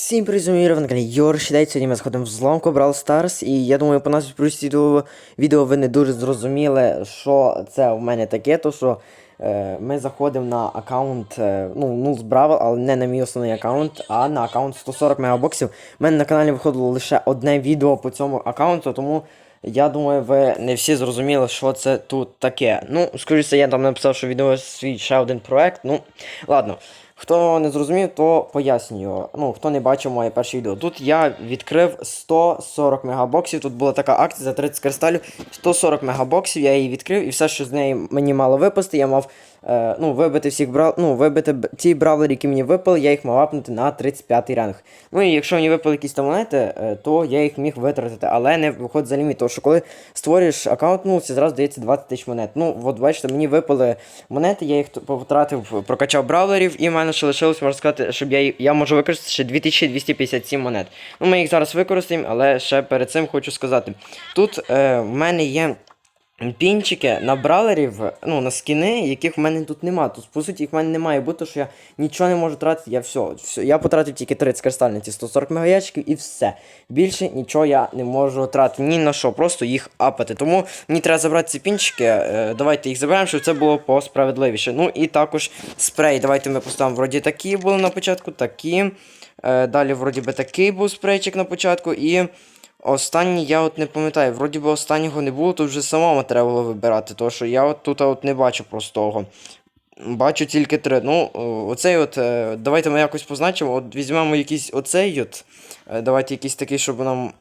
Всім мої каналі Йор Шідей. Сьогодні ми заходимо в зломку Brawl Stars. І я думаю, по нас відео, відео ви не дуже зрозуміли, що це в мене таке, то що е, ми заходимо на аккаунт, е, ну, ну з Бравл, але не на мій основний аккаунт, а на аккаунт 140 мегабоксів. У мене на каналі виходило лише одне відео по цьому аккаунту, тому я думаю, ви не всі зрозуміли, що це тут таке. Ну, скоріше, я там написав, що відео свій ще один проект. Ну, ладно. Хто не зрозумів, то пояснюю. Ну, хто не бачив моє перше відео. Тут я відкрив 140 мегабоксів. Тут була така акція за 30 кристалів. 140 мегабоксів, я її відкрив, і все, що з неї мені мало випасти, я мав е, ну, вибити всіх брав... ну, вибити ті бравлери, які мені випали, я їх мав апнути на 35 ранг. Ну і якщо мені випали якісь там монети, е, то я їх міг витратити, але не виходить за ліміт. Тому що коли створюєш аккаунт, ну, це зразу дається 20 тисяч монет. Ну, от бачите, мені випали монети, я їх потратив, прокачав бравлерів, і в мене ще лишилось, можна сказати, щоб я, я можу використати ще 2257 монет. Ну, ми їх зараз використаємо, але ще перед цим хочу сказати. Тут е, в мене є. Пінчики на бралерів, ну на скіни, яких в мене тут нема. Тут по суті їх в мене немає бути, що я нічого не можу тратити. Я все, все. Я потратив тільки 30 кристальниці, 140 мегаячків і все. Більше нічого я не можу тратити ні на що, просто їх апати. Тому мені треба забрати ці пінчики. Е, давайте їх заберемо, щоб це було посправедливіше. Ну і також спрей. Давайте ми поставимо вроді такі були на початку, такі. Е, далі, вроді би, такий був спрейчик на початку. І Останній я от не пам'ятаю, вроді би останнього не було, тут вже самому треба було вибирати, тому що я от тут от не бачу простого. Бачу тільки три. Ну, оцей от, е, давайте ми якось позначимо. От візьмемо якийсь оцей от. е, Давайте якийсь такий, щоб нам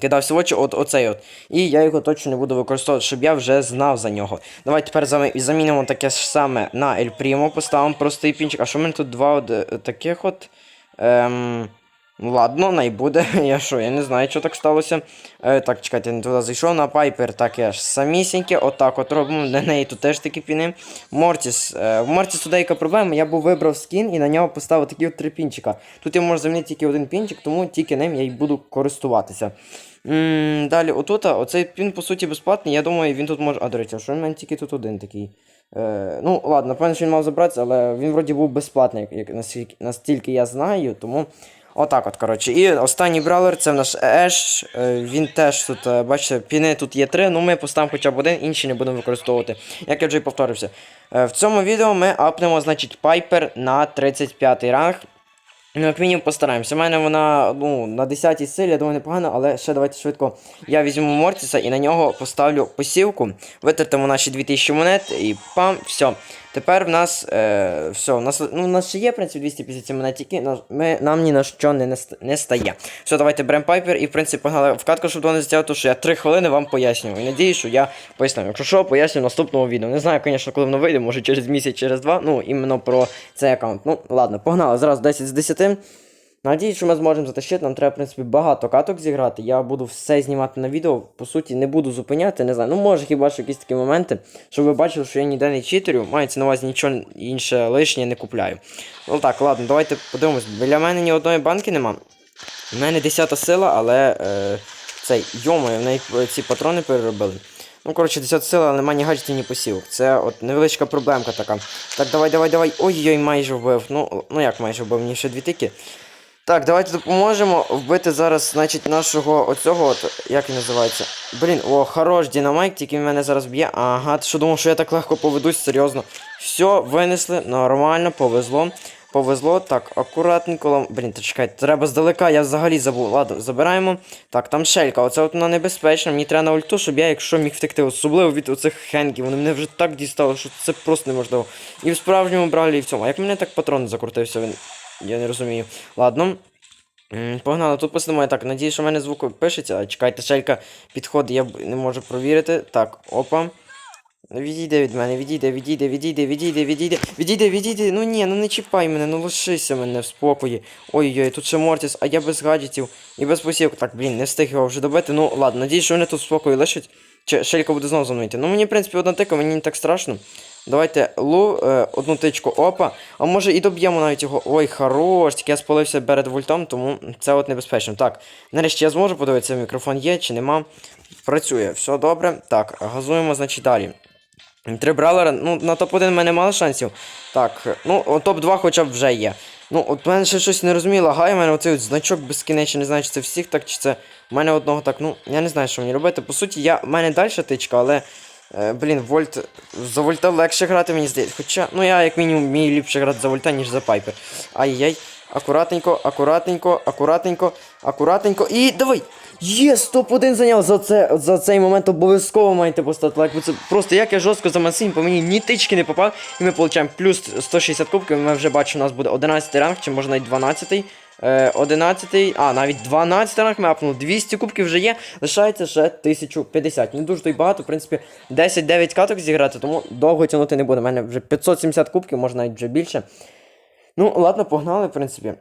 кидався в очі, от оцей от. І я його точно не буду використовувати, щоб я вже знав за нього. Давайте тепер замінимо таке ж саме на El Primo, поставимо простий пінчик. А що в мене тут два от, е, таких от. Ем... Ну ладно, най буде. Я що, я не знаю, що так сталося. Е, так, чекайте, я не туди зайшов на Пайпер, таке ж самісіньке. Отак от робимо. Для неї тут теж такі піни. Мортіс. Е, в Мортіс туди яка проблема. Я був вибрав скін і на нього поставив такі от три пінчика. Тут я можу замінити тільки один пінчик, тому тільки ним я й буду користуватися. м далі, отут, оцей пін, по суті, безплатний. Я думаю, він тут може. А, до речі, а що в мене тільки тут один такий. Е, ну, ладно, напевно, що він мав забратися, але він вроді був безплатний, як настільки я знаю, тому. Отак от, коротше. І останній бравлер це в наш Еш. Е, Він теж тут, е, бачите, піни тут є три, ну ми поставимо хоча б один, інші не будемо використовувати. Як я вже й повторився. Е, В цьому відео ми апнемо, значить, Пайпер на 35 ранг. Ну, як мінімум постараємося. У мене вона ну, на 10-й силі, я думаю, непогано, але ще давайте швидко. Я візьму Мортіса і на нього поставлю посівку. Витратимо наші 2000 монет і пам, все. Тепер в нас е, все, у нас, ну, в нас ще є, в принципі, 257 монетики, ми, нам ні на що не, не стає. Все, давайте беремо пайпер і, в принципі, погнали в катку, щоб вони зтягало, тому що я 3 хвилини вам пояснюю. І надіюсь, що я поясню. Якщо що, поясню в наступному відео. Не знаю, звісно, коли воно вийде, може через місяць, через два. Ну, іменно про цей аккаунт. Ну, ладно, погнали. Зразу 10 з 10. Надіюсь, що ми зможемо затащити. Нам треба, в принципі, багато каток зіграти. Я буду все знімати на відео. По суті, не буду зупиняти, не знаю. Ну, може, хіба що якісь такі моменти, щоб ви бачили, що я ніде не читерю. Мається на увазі нічого інше лишнє не купляю. Ну так, ладно, давайте подивимось. Біля мене ні одної банки нема. У мене 10 сила, але е, цей, йомою, в неї ці патрони переробили. Ну, коротше, 10 сила, але немає ні гаджетів, ні посівок. Це от невеличка проблемка така. Так, давай, давай, давай. Ой-ой, майже вбив. Ну, ну як майже вбив, мені ще дві тики. Так, давайте допоможемо вбити зараз, значить, нашого оцього, от, як він називається? Блін, о, хорош динамайк, тільки він мене зараз б'є. Ага, ти що думав, що я так легко поведусь, серйозно. Все, винесли, нормально, повезло. Повезло, так, акуратненько. Блін, та чекайте, треба здалека, я взагалі забув. Ладно, забираємо. Так, там шелька, оце от вона небезпечна. Мені треба на ульту, щоб я, якщо міг втекти, особливо від оцих хенків, вони мене вже так дістали, що це просто неможливо. І в справжньому бралі, і в цьому. А як мене так патрон закрутився, він. Я не розумію. Ладно. Погнали, тут посидимо. Так, надіюсь, що в мене звук пишеться. Чекайте, шелька підходить, я не можу провірити. Так, опа. Відійде від мене, відійде, відійде, відійде, відійде, відійде, відійде, відійде. Ну ні, ну не чіпай мене, ну лишися мене в спокої. Ой-ой, тут ще Мортіс, а я без гаджетів і без посівок. Так, блін, не встиг його вже добити. Ну ладно, надіюсь, що вони тут в спокої лишать. Чи шелька буде знову мною. Ну мені, в принципі, одна тика, мені не так страшно. Давайте лу, е, одну тичку, опа. А може і доб'ємо навіть його. Ой, хорош, тільки я спалився перед вольтом, тому це от небезпечно. Так, нарешті я зможу подивитися, мікрофон є чи нема. Працює, все добре. Так, газуємо, значить, далі. Три бралера, ну на топ-1 в мене мало шансів. Так, ну топ-2 хоча б вже є. Ну, от мене ще щось не розумію, лагає, в мене оцей от значок безкінечний, не знаю, чи це всіх так, чи це в мене одного так. Ну, я не знаю, що мені робити. По суті, я, в мене далі тичка, але. Е, блін, вольт. За вольта легше грати, мені здається. Хоча, ну я як мінімум вмію ліпше грати за вольта, ніж за пайпер. Ай-яй. Акуратненько, акуратненько, акуратненько, акуратненько. І давай! Є, топ-1 зайняв за це, за цей момент обов'язково маєте поставити лайк. бо Це просто як я жорстко замасив, по мені ні тички не попав. І ми отримаємо плюс 160 кубків. Ми вже бачимо, у нас буде 11 ранг, чи може навіть 12. Е, 11, а навіть 12 ранг ми апнули, 200 кубків вже є, лишається ще 1050. Не дуже то багато, в принципі, 10-9 каток зіграти, тому довго тягнути не буде. У мене вже 570 кубків, може навіть вже більше. Ну, ладно, погнали, в принципі.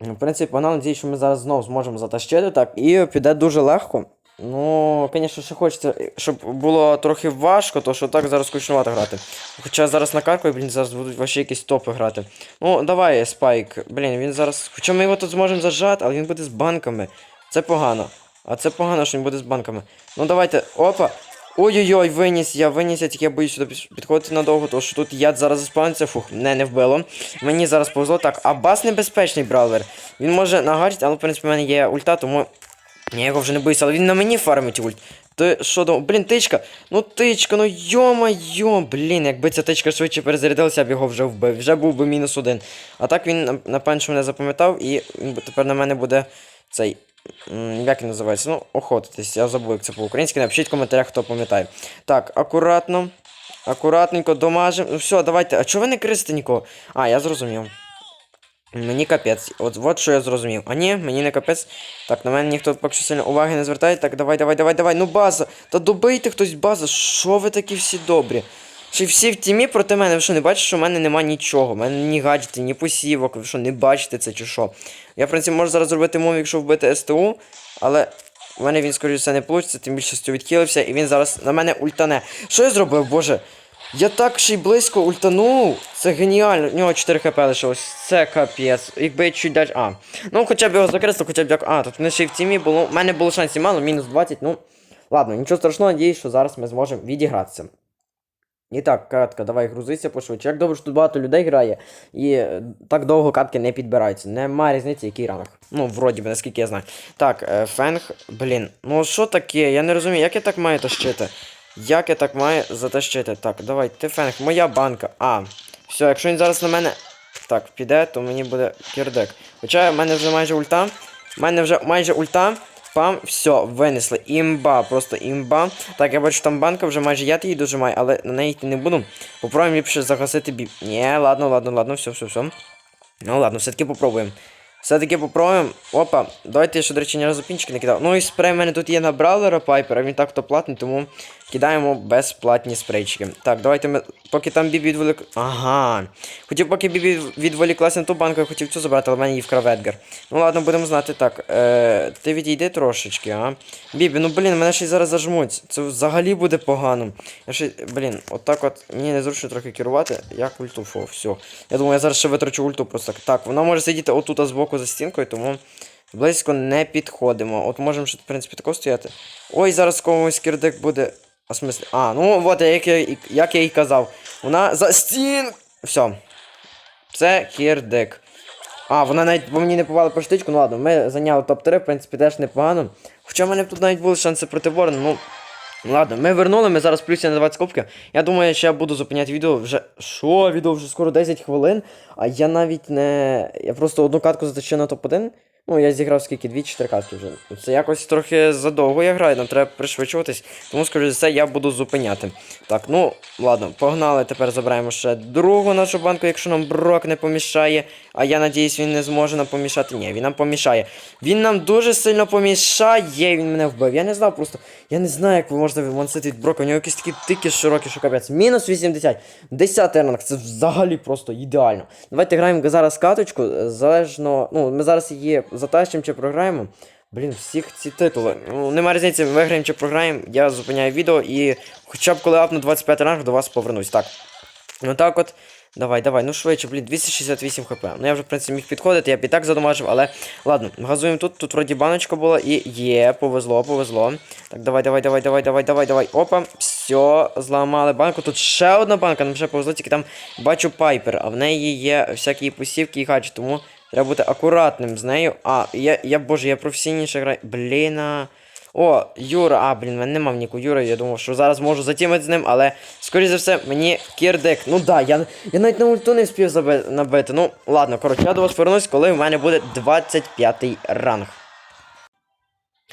В принципі, погнали, надіюсь, що ми зараз знову зможемо затащити так. І піде дуже легко. Ну, звісно, ще хочеться, щоб було трохи важко, то що так зараз скучнувато грати. Хоча зараз на карку, блін, зараз будуть ваші якісь топи грати. Ну, давай, спайк. Блін, він зараз. Хоча ми його тут зможемо зажати, але він буде з банками. Це погано. А це погано, що він буде з банками. Ну давайте. Опа! Ой-ой-ой, виніс, я виніс, я тільки боюсь сюди підходити надовго, тому що тут яд зараз заспавниться, фух, не, не вбило. Мені зараз повезло так. А бас небезпечний бравлер. Він може нагарити, але в принципі в мене є ульта, тому я його вже не боюся, але він на мені фармить ульт. То що до. Блін, тичка! Ну тичка, ну йо-майо, блін, якби ця тичка швидше перезарядилася, я б його вже вбив. Вже був би мінус один. А так він на- напевно мене запам'ятав, і він тепер на мене буде цей. Як він називається? Ну, охотитись. Я забув, як це по-українськи. Напишіть в коментарях, хто пам'ятає. Так, акуратно. Акуратненько домажемо. Ну все, давайте. А чого ви не крисите нікого? А, я зрозумів. Мені капець. От, от що я зрозумів. А ні, мені не капець. Так, на мене ніхто поки що сильно уваги не звертає. Так, давай, давай, давай, давай. Ну база. Та добийте хтось база. Що ви такі всі добрі? Чи всі в тімі проти мене? Ви що не бачите, що в мене нема нічого? У мене ні гаджетів, ні посівок. Ви що не бачите це чи що? Я, в принципі, можу зараз зробити мов, якщо вбити СТУ, але у мене він, скоріше все, не вийде, тим більше що відхилився, і він зараз на мене ультане. Що я зробив, боже? Я так ще й близько ультанув. Це геніально. У нього 4 хп лишилось. Це капець. Якби я чуть далі. А. Ну хоча б його закреслив, хоча б як. А, тут вони ще й в тімі було. У мене було шансів мало, мінус 20. Ну. Ладно, нічого страшного, надіюсь, що зараз ми зможемо відігратися. І так, катка, давай грузися пошвидше. Як добре, що тут багато людей грає, і е, так довго катки не підбираються. Нема різниці, який ранг. Ну, вроді би, наскільки я знаю. Так, е, фенг, блін. Ну що таке? Я не розумію, як я так маю тащити? Як я так маю затащити? Так, давай, ти фенг, моя банка. А, все, якщо він зараз на мене так піде, то мені буде кірдек. Хоча в мене вже майже ульта. В мене вже майже ульта. Пам, все, винесли. Імба, просто імба. Так, я бачу, там банка вже майже я її дожимаю, але на неї йти не буду. Попробуємо ліпше загасити біб. Ні, ладно, ладно, ладно, все, все, все. Ну ладно, все-таки попробуємо. Все-таки попробуємо. Опа, давайте я ще, до речі, ні разу пінчики не кидав. Ну і спрей в мене тут є на бравлера Пайпера, він так то платний, тому кидаємо безплатні спрейчики. Так, давайте ми. Поки там бібі відволік. Ага. Хотів, поки бібі відволіклася на ту банку, я хотів цю забрати, але в мене її вкрав Едгар. Ну ладно, будемо знати так. Е, ти відійди трошечки, а. Бібі, ну блін, мене ще й зараз зажмуть. Це взагалі буде погано. Я ще, блін, отак от мені незручно трохи керувати. Як ульту, фо, все. Я думаю, я зараз ще витрачу ульту просто так. Вона може сидіти отут збоку за стінкою, тому близько не підходимо. От можемо в принципі, тако стояти. Ой, зараз комусь кірдик буде. А в смислі? А, ну от як як я і казав. Вона за стін. Все. Це кірдик. А, вона навіть по мені не попала по штичку, ну ладно, ми зайняли топ-3, в принципі, теж непогано. Хоча в мене б тут навіть були шанси проти Ворона, ну. Ладно, ми вернули, ми зараз плюсі на 20 кубків. Я думаю, що я буду зупиняти відео вже. Що, відео вже скоро 10 хвилин, а я навіть не. Я просто одну катку затащив на топ-1. Ну, я зіграв скільки, 2-4 катки вже. Це якось трохи задовго я граю, нам треба пришвидшуватись, тому, скоріше за все, я буду зупиняти. Так, ну, ладно, погнали, тепер забираємо ще другу нашу банку, якщо нам брок не помішає. А я надіюсь, він не зможе нам помішати. Ні, він нам помішає. Він нам дуже сильно помішає, він мене вбив. Я не знав просто. Я не знаю, як ви можете вимансити від брока. У нього якісь такі тики широкі, що капець. Мінус 80. 10 ранг, це взагалі просто ідеально. Давайте граємо зараз каточку, залежно. Ну, ми зараз її затащимо чи програємо. Блін, всіх ці титули. Ну, нема різниці, виграємо чи програємо. Я зупиняю відео і хоча б коли апну 25 ранг до вас повернусь. Так. Ну так от. Давай, давай, ну швидше, блін, 268 хп. Ну я вже, в принципі, міг підходити, я б і так задомажив, але ладно, газуємо тут, тут вроді баночка була і є, повезло, повезло. Так, давай, давай, давай, давай, давай, давай, давай. Опа, все, зламали банку. Тут ще одна банка, нам ще повезло, тільки там бачу пайпер, а в неї є всякі посівки і хаджі, тому треба бути акуратним з нею. А, я, я боже, я професійніше граю. Блін. О, Юра, а, блін, мене нема ніку Юра, я думав, що зараз можу затімати з ним, але, скоріш за все, мені кірдик. Ну да, я, я навіть на ульту не встиг набити. Ну, ладно, коротше, я до вас повернусь, коли в мене буде 25 й ранг.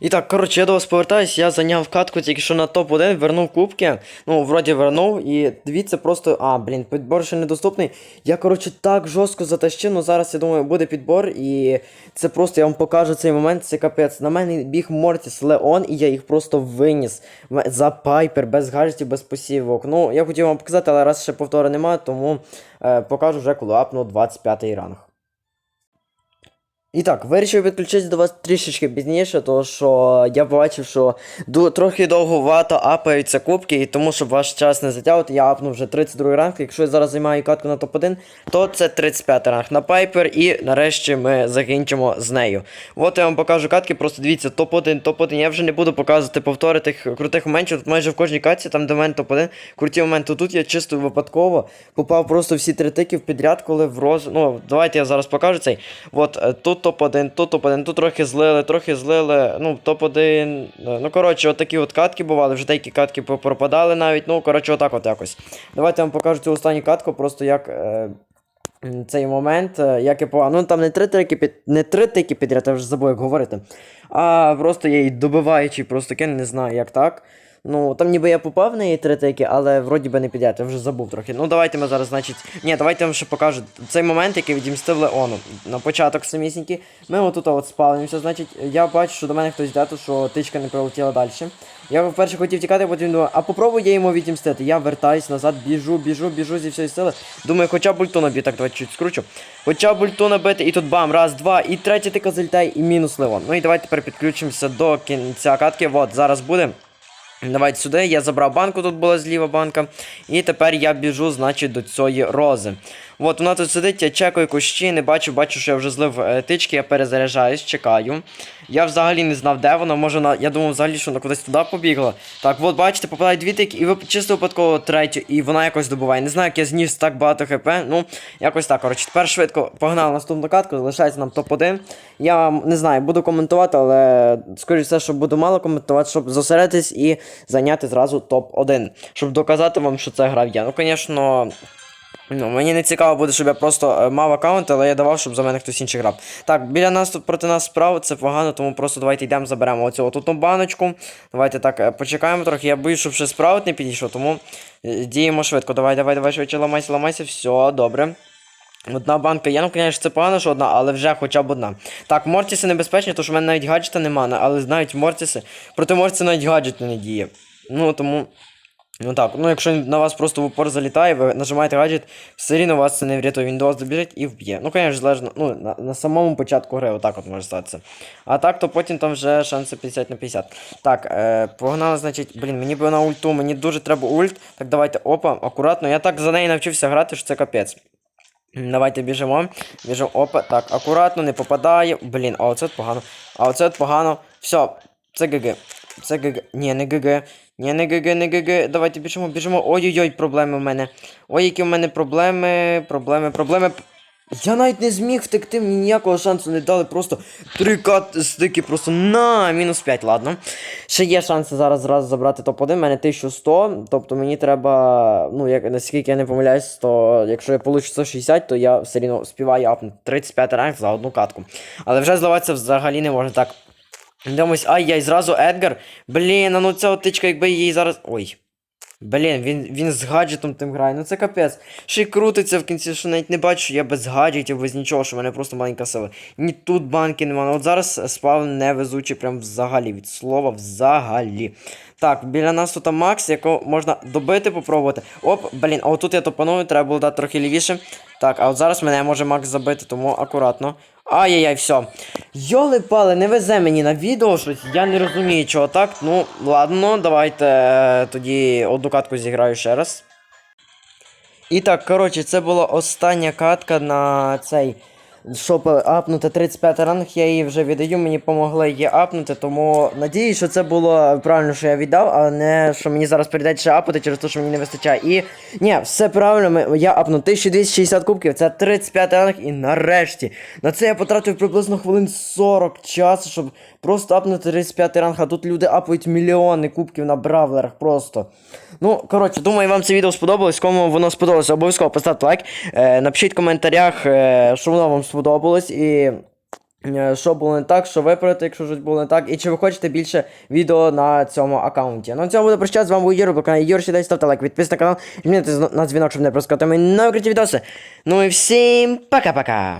І так, коротше, я до вас повертаюсь, я зайняв катку тільки що на топ-1, вернув кубки. Ну, вроді вернув. І дивіться, просто. А, блін, підбор ще недоступний. Я, коротше, так жорстко затащив, ну зараз, я думаю, буде підбор. І це просто я вам покажу цей момент, це капець. На мене біг Мортіс Леон, і я їх просто виніс. За пайпер, без гаджетів, без посівок. Ну, я хотів вам показати, але раз ще повтору немає, тому е, покажу вже, коли апну 25 ранг. І так, вирішив підключитися до вас трішечки пізніше, тому що я побачив, що трохи довговато апаються кубки, і тому, щоб ваш час не затягувати, я апнув вже 32 ранг. Якщо я зараз займаю катку на топ-1, то це 35 ранг на Пайпер, і нарешті ми закінчимо з нею. От я вам покажу катки, просто дивіться, топ-1, топ-1. Я вже не буду показувати повтори тих крутих моментів. Тут майже в кожній катці, там в мене топ-1, круті моменти. Тут я чисто випадково попав просто всі три тики в підряд, коли в роз... Ну, давайте я зараз покажу цей. От е, тут топ-1, тут топ-1, тут трохи злили, трохи злили. Ну, топ-1. е, Ну, коротше, от такі от катки бували, вже деякі катки пропадали навіть. Ну, коротше, отак от якось. Давайте я вам покажу цю останню катку, просто як. Е... Цей момент, е, як я по. Ну там не три тики під. Не три тики підряд, я вже забув, як говорити. А просто я її добиваючи, просто кин, не знаю, як так. Ну, там ніби я попав в неї три тики, але вроді би не піде, я вже забув трохи. Ну давайте ми зараз, значить. Ні, давайте я вам ще покажу цей момент, який відімстив Леону. На початок самісінький. Ми отут от спалимося, значить, я бачу, що до мене хтось йде, то що тичка не прилетіла далі. Я вперше хотів тікати, потім думаю, а попробую я йому відімстити. Я вертаюсь назад, біжу, біжу, біжу зі всієї сили. Думаю, хоча б ульту наб'ю, так давайте чуть скручу. Хоча б ульту набити, і тут бам, раз, два, і третя тика залітає, і мінус Леон. Ну і давайте тепер підключимося до кінця катки. От, зараз буде. Давайте сюди, я забрав банку, тут була зліва банка. І тепер я біжу, значить, до цієї рози. От вона тут сидить, я чекаю кущі, не бачу, бачу, що я вже злив е, тички, я перезаряджаюсь, чекаю. Я взагалі не знав, де вона, може вона. Я думав взагалі, що вона кудись туди побігла. Так, от бачите, попадає дві тики, і ви чисто випадково третю, і вона якось добуває. Не знаю, як я зніс так багато хп. Ну, якось так. Коротше, тепер швидко погнали наступну катку, залишається нам топ-1. Я не знаю, буду коментувати, але скоріше все, що буду мало коментувати, щоб зосередитись і зайняти зразу топ-1. Щоб доказати вам, що це грав я. Ну, звісно. Ну, мені не цікаво буде, щоб я просто е, мав аккаунт, але я давав, щоб за мене хтось інший грав. Так, біля нас тут проти нас справа, це погано, тому просто давайте йдемо, заберемо оцю оту баночку. Давайте так е, почекаємо трохи. Я боюсь, щоб ще справа не підійшов, тому е, діємо швидко. Давай, давай, давай, швидше ламайся, ламайся, все, добре. Одна банка є, ну, звісно, це погано, що одна, але вже хоча б одна. Так, Мортіси небезпечні, тому що в мене навіть гаджета немає, але навіть Мортіси. Проти Мортіса навіть гаджет не діє. Ну, тому. Ну так, ну якщо на вас просто в упор залітає, ви нажимаєте гаджет, все рівно вас це не врятує, він до вас добіжить і вб'є. Ну, звісно, залежно, ну, на, на самому початку гри отак от може статися. А так, то потім там вже шанси 50 на 50. Так, е, погнали, значить, блін, мені би на ульту, мені дуже треба ульт. Так, давайте, опа, акуратно. Я так за неї навчився грати, що це капець. Давайте біжимо. Біжимо. Опа, так, акуратно, не попадає. Блін, а оце от погано. А оце от погано. Все, це ГГ. Це ГГ. Ні, не ГГ. Ні, не ГГ, не ГГ. Давайте біжимо, біжимо. Ой-ой-ой, проблеми в мене. Ой, які в мене проблеми, проблеми, проблеми. Я навіть не зміг втекти, мені ніякого шансу не дали. Просто три кат стики, просто на мінус 5, ладно. Ще є шанси зараз зразу забрати топ-1. У мене 1100. Тобто мені треба. Ну, як наскільки я не помиляюсь, то якщо я получу 160, то я все рівно співаю апнути 35 ранг за одну катку. Але вже зливатися взагалі не можна так. Дивимось, ай яй зразу Едгар. Блін, а ну ця тичка, якби її зараз. Ой. Блін, він, він з гаджетом тим грає, ну це капець. Ще й крутиться в кінці, що навіть не бачу, що я без гаджетів, без нічого, що в мене просто маленька сила. Ні тут банки немає. От зараз спав невезучий, прям взагалі, від слова взагалі. Так, біля нас тут Макс, якого можна добити, попробувати. Оп, блін, а отут я топаную, треба було дати трохи лівіше. Так, а от зараз мене може Макс забити, тому акуратно. Ай-яй-яй, все. Йоли пали, не везе мені на відео щось, я не розумію, чого так. Ну, ладно, давайте е, тоді одну катку зіграю ще раз. І так, коротше, це була остання катка на цей. Щоб апнути 35 ранг, я її вже віддаю, мені помогли її апнути, тому надіюсь, що це було правильно, що я віддав, а не що мені зараз прийдеться ще апати через те, що мені не вистачає. І ні, все правильно, я апнув 1260 кубків, це 35 ранг, і нарешті. На це я потратив приблизно хвилин 40 часу, щоб просто апнути 35 ранг, а тут люди апають мільйони кубків на бравлерах просто. Ну, коротше, думаю, вам це відео сподобалось. Кому воно сподобалося, обов'язково поставте лайк. Е, напишіть в коментарях, е, що воно вам сподобалось і. е, Що було не так, що виправити, якщо щось було не так, і чи ви хочете більше відео на цьому аккаунті. Ну, на цьому буде прощатися, з вами був Юра, канал Юр, сідай, ставте лайк, підписуйтесь на канал, жміть на дзвінок, щоб не проскати мої нові круті відоси. Ну і всім пока-пока!